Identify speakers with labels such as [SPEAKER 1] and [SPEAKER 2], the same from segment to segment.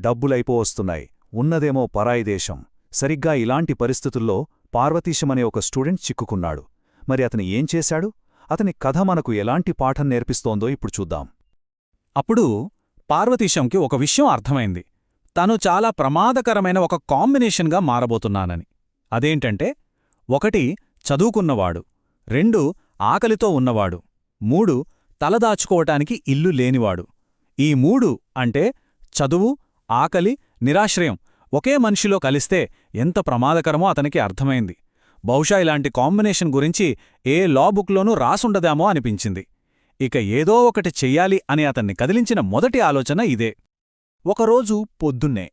[SPEAKER 1] డబ్బులైపోవస్తున్నాయి. ఉన్నదేమో పరాయి దేశం. సరిగ్గా ఇలాంటి పరిస్థితుల్లో పార్వతీశమనే ఒక స్టూడెంట్ చిక్కుకున్నాడు. మరి అతను ఏం చేశాడు? అతని కథ మనకు ఎలాంటి పాఠం నేర్పిస్తోందో ఇప్పుడు చూద్దాం.
[SPEAKER 2] అప్పుడు పార్వతీశంకి ఒక విషయం అర్థమైంది. తను చాలా ప్రమాదకరమైన ఒక కాంబినేషన్గా మారబోతున్నానని. అదేంటంటే ఒకటి చదువుకున్నవాడు రెండు ఆకలితో ఉన్నవాడు మూడు తలదాచుకోవటానికి ఇల్లు లేనివాడు. ఈ మూడు అంటే చదువు ఆకలి నిరాశ్రయం ఒకే మనిషిలో కలిస్తే ఎంత ప్రమాదకరమో అతనికి అర్థమైంది. బహుశా ఇలాంటి కాంబినేషన్ గురించి ఏ లా బుక్లోనూ రాసుండదామో అనిపించింది. ఇక ఏదో ఒకటి చెయ్యాలి అని అతన్ని కదిలించిన మొదటి ఆలోచన ఇదే. ఒకరోజు పొద్దున్నే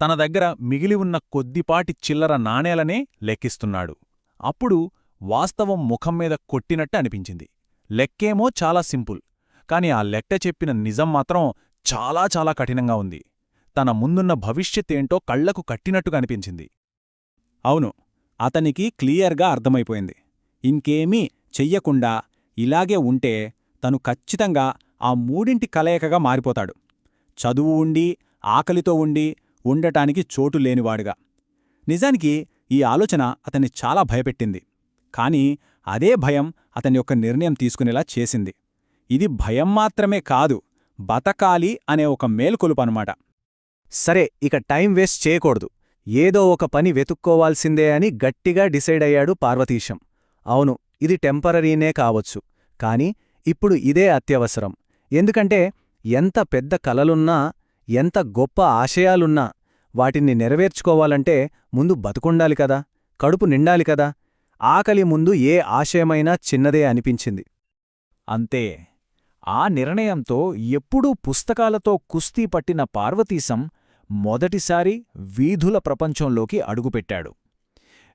[SPEAKER 2] తన దగ్గర మిగిలి ఉన్న కొద్దిపాటి చిల్లర నాణేలనే లెక్కిస్తున్నాడు. అప్పుడు వాస్తవం ముఖం మీద కొట్టినట్టు అనిపించింది. లెక్కేమో చాలా సింపుల్ కాని ఆ లెక్క చెప్పిన నిజం మాత్రం చాలా చాలా కఠినంగా ఉంది. తన ముందున్న భవిష్యత్తేంటో కళ్ళకు కట్టినట్టు కనిపించింది అవును అతనికి క్లియర్గా అర్థమైపోయింది. ఇంకేమీ చెయ్యకుండా ఇలాగే ఉంటే తను ఖచ్చితంగా ఆ మూడింటి కలయికగా మారిపోతాడు. చదువు ఉండి ఆకలితో ఉండి ఉండటానికి చోటు లేనివాడుగా. నిజానికి ఈ ఆలోచన అతన్ని చాలా భయపెట్టింది. కాని అదే భయం అతని యొక్క నిర్ణయం తీసుకునేలా చేసింది. ఇది భయం మాత్రమే కాదు బతకాలి అనే ఒక మేల్కొలుపనమాట సరే ఇక టైం వేస్ట్ చేయకూడదు. ఏదో ఒక పని వెతుక్కోవాల్సిందే అని గట్టిగా డిసైడ్ అయ్యాడు పార్వతీశం. అవును ఇది టెంపరరీనే కావచ్చు. కాని ఇప్పుడు ఇదే అత్యవసరం. ఎందుకంటే ఎంత పెద్ద కలలున్నా ఎంత గొప్ప ఆశయాలున్నా వాటిని నెరవేర్చుకోవాలంటే ముందు బతుకుండాలి కదా కడుపు నిండాలి కదా. ఆకలి ముందు ఏ ఆశయమైనా చిన్నదే అనిపించింది. అంతే. ఆ నిర్ణయంతో ఎప్పుడూ పుస్తకాలతో కుస్తీ పట్టిన పార్వతీశం మొదటిసారి వీధుల ప్రపంచంలోకి అడుగుపెట్టాడు.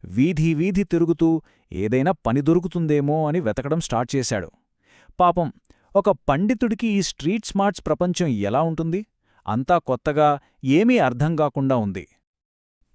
[SPEAKER 2] వీధి వీధి తిరుగుతూ ఏదైనా పని దొరుకుతుందేమో అని వెతకడం స్టార్ట్ చేశాడు. పాపం ఒక పండితుడికి ఈ స్ట్రీట్ స్మార్ట్స్ ప్రపంచం ఎలా ఉంటుంది? అంతా కొత్తగా ఏమీ అర్థం కాకుండా ఉంది.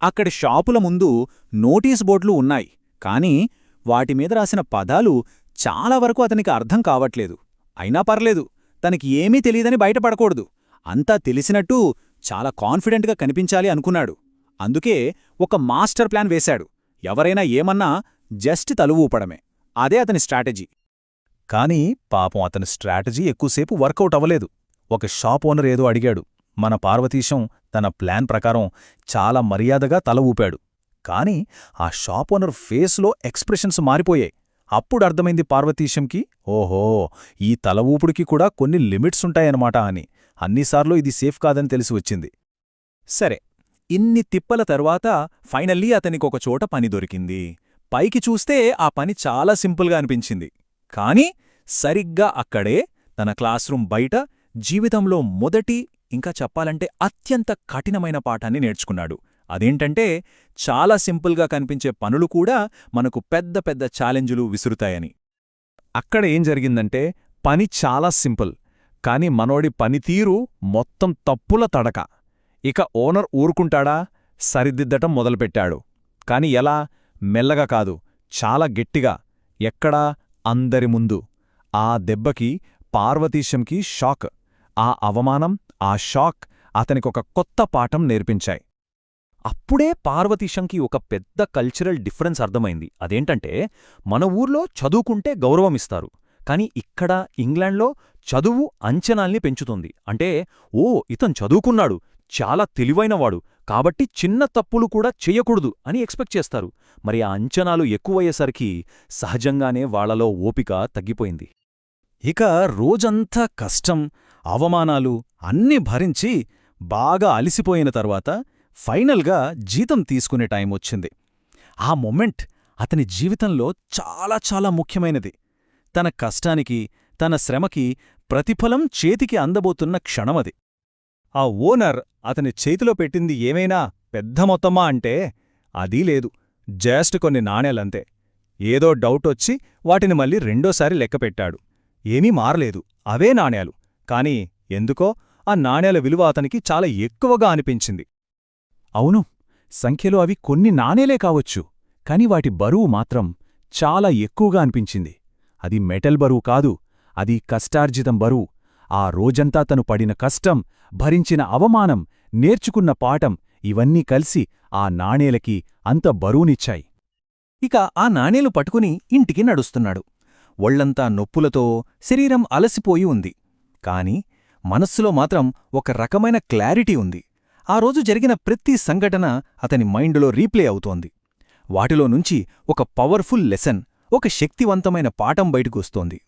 [SPEAKER 2] అక్కడి షాపుల ముందు నోటీస్ బోర్డులు ఉన్నాయి. కానీ వాటిమీద రాసిన పదాలు చాలా వరకు అతనికి అర్థం కావట్లేదు. అయినా పర్లేదు తనకి ఏమీ తెలియదని బయటపడకూడదు. అంతా తెలిసినట్టు చాలా కాన్ఫిడెంట్గా కనిపించాలి అనుకున్నాడు. అందుకే ఒక మాస్టర్ ప్లాన్ వేశాడు. ఎవరైనా ఏమన్నా జస్ట్ తలువు ఊపడమే. అదే అతని స్ట్రాటజీ. కానీ పాపం అతని స్ట్రాటజీ ఎక్కువసేపు వర్కౌట్ అవ్వలేదు. ఒక షాప్ ఓనర్ ఏదో అడిగాడు. మన పార్వతీశం తన ప్లాన్ ప్రకారం చాలా మర్యాదగా తల ఊపాడు. కాని ఆ షాప్ ఓనర్ ఫేస్లో ఎక్స్ప్రెషన్స్ మారిపోయాయి. అప్పుడు అర్థమైంది పార్వతీశంకి ఓహో ఈ తల ఊపుడికి కూడా కొన్ని లిమిట్స్ ఉంటాయన్నమాట అని. అన్నిసార్లు ఇది సేఫ్ కాదని తెలిసి వచ్చింది. సరే ఇన్ని తిప్పల తర్వాత ఫైనల్లీ అతనికొకచోట పని దొరికింది. పైకి చూస్తే ఆ పని చాలా సింపుల్గా అనిపించింది. కాని సరిగ్గా అక్కడే తన క్లాస్రూమ్ బయట జీవితంలో మొదటి ఇంకా చెప్పాలంటే అత్యంత కఠినమైన పాఠాన్ని నేర్చుకున్నాడు. అదేంటంటే చాలా సింపుల్గా కనిపించే పనులు కూడా మనకు పెద్ద పెద్ద ఛాలెంజులు విసురుతాయని. అక్కడ ఏం జరిగిందంటే పని చాలా సింపుల్ కాని మనోడి పనితీరు మొత్తం తప్పుల తడక. ఇక ఓనర్ ఊరుకుంటాడా? సరిదిద్దటం మొదలుపెట్టాడు. కాని ఎలా? మెల్లగా కాదు చాలా గట్టిగా. ఎక్కడా? అందరి ముందు. ఆ దెబ్బకి పార్వతీశంకి షాక్. ఆ అవమానం ఆ షాక్ అతనికొక కొత్త పాఠం నేర్పించాయి. అప్పుడే పార్వతీశంకి ఒక పెద్ద కల్చరల్ డిఫరెన్స్ అర్థమైంది. అదేంటంటే మన ఊర్లో చదువుకుంటే గౌరవమిస్తారు కాని ఇక్కడ ఇంగ్లాండ్లో చదువు అంచనాల్ని పెంచుతుంది. అంటే ఓ ఇతను చదువుకున్నాడు చాలా తెలివైనవాడు కాబట్టి చిన్న తప్పులు కూడా చెయ్యకూడదు అని ఎక్స్పెక్ట్ చేస్తారు. మరి ఆ అంచనాలు ఎక్కువయ్యేసరికి సహజంగానే వాళ్ళలో ఓపిక తగ్గిపోయింది. ఇక రోజంతా కష్టం అవమానాలు అన్నీ భరించి బాగా అలిసిపోయిన తర్వాత ఫైనల్గా జీతం తీసుకునే టైం వచ్చింది. ఆ మొమెంట్ అతని జీవితంలో చాలా చాలా ముఖ్యమైనది. తన కష్టానికి తన శ్రమకి ప్రతిఫలం చేతికి అందబోతున్న క్షణమది ఆ ఓనర్ అతని చేతిలో పెట్టింది ఏమైనా పెద్ద మొత్తమా అంటే అదీ లేదు. జస్ట్ కొన్ని నాణేలంతే. ఏదో డౌటొచ్చి వాటిని మళ్ళీ రెండోసారి లెక్కపెట్టాడు ఏమీ మారలేదు. అవే నాణేలు. కాని ఎందుకో ఆ నాణేల విలువ అతనికి చాలా ఎక్కువగా అనిపించింది. అవును సంఖ్యలో అవి కొన్ని నాణేలే కావచ్చు కాని వాటి బరువు మాత్రం చాలా ఎక్కువగా అనిపించింది. అది మెటల్ బరువు కాదు అది కష్టార్జితం బరువు. ఆ రోజంతా తను పడిన కష్టం భరించిన అవమానం
[SPEAKER 1] నేర్చుకున్న పాఠం ఇవన్నీ కలిసి ఆ నాణేలకి అంత బరువునిచ్చాయి.
[SPEAKER 3] ఇక ఆ నాణేలు పట్టుకుని ఇంటికి నడుస్తున్నాడు. ఒళ్ళంతా నొప్పులతో శరీరం అలసిపోయి ఉంది. కాని మనస్సులో మాత్రం ఒక రకమైన క్లారిటీ ఉంది. ఆ రోజు జరిగిన ప్రతి సంఘటన అతని మైండులో రీప్లే అవుతోంది. వాటిలో నుంచి ఒక పవర్ఫుల్ లెసన్ ఒక శక్తివంతమైన పాఠం బయటకు వస్తోంది.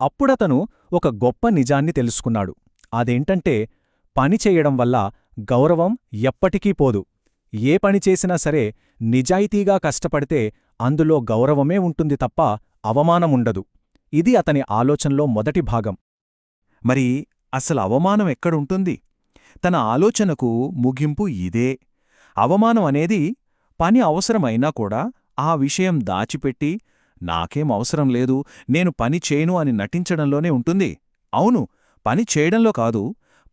[SPEAKER 2] అప్పుడతను ఒక గొప్ప నిజాన్ని తెలుసుకున్నాడు. అదేంటంటే పని చెయ్యడం వల్ల గౌరవం ఎప్పటికీ పోదు. ఏ పని చేసినా సరే నిజాయితీగా కష్టపడితే అందులో గౌరవమే ఉంటుంది తప్ప అవమానముండదు ఇది అతని ఆలోచనలో మొదటి భాగం.
[SPEAKER 3] మరి అసలు అవమానం ఎక్కడుంటుంది తన ఆలోచనకు ముగింపు ఇదే. అవమానం అనేది పని అవసరమైనా కూడా ఆ విషయం దాచిపెట్టి నాకేం అవసరం లేదు నేను పని చేయను అని నటించడంలోనే ఉంటుంది. అవును పని చేయడంలో కాదు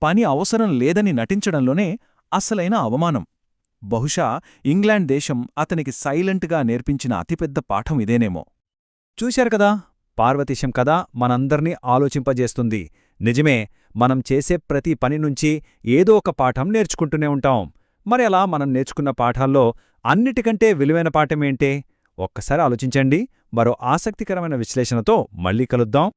[SPEAKER 3] పని అవసరం లేదని నటించడంలోనే అసలైన అవమానం. బహుశా ఇంగ్లాండ్ దేశం అతనికి సైలెంట్గా నేర్పించిన అతిపెద్ద పాఠం ఇదేనేమో.
[SPEAKER 2] చూశారు కదా పార్వతీశం కథ మనందర్నీ ఆలోచింపజేస్తుంది. నిజమే మనం చేసే ప్రతి పని నుంచి ఏదో ఒక పాఠం నేర్చుకుంటూనే ఉంటాం. మరి అలా మనం నేర్చుకున్న పాఠాల్లో అన్నిటికంటే విలువైన పాఠమేంటే ఒక్కసారి ఆలోచించండి. మరో ఆసక్తికరమైన విశ్లేషణతో మళ్ళీ కలుద్దాం.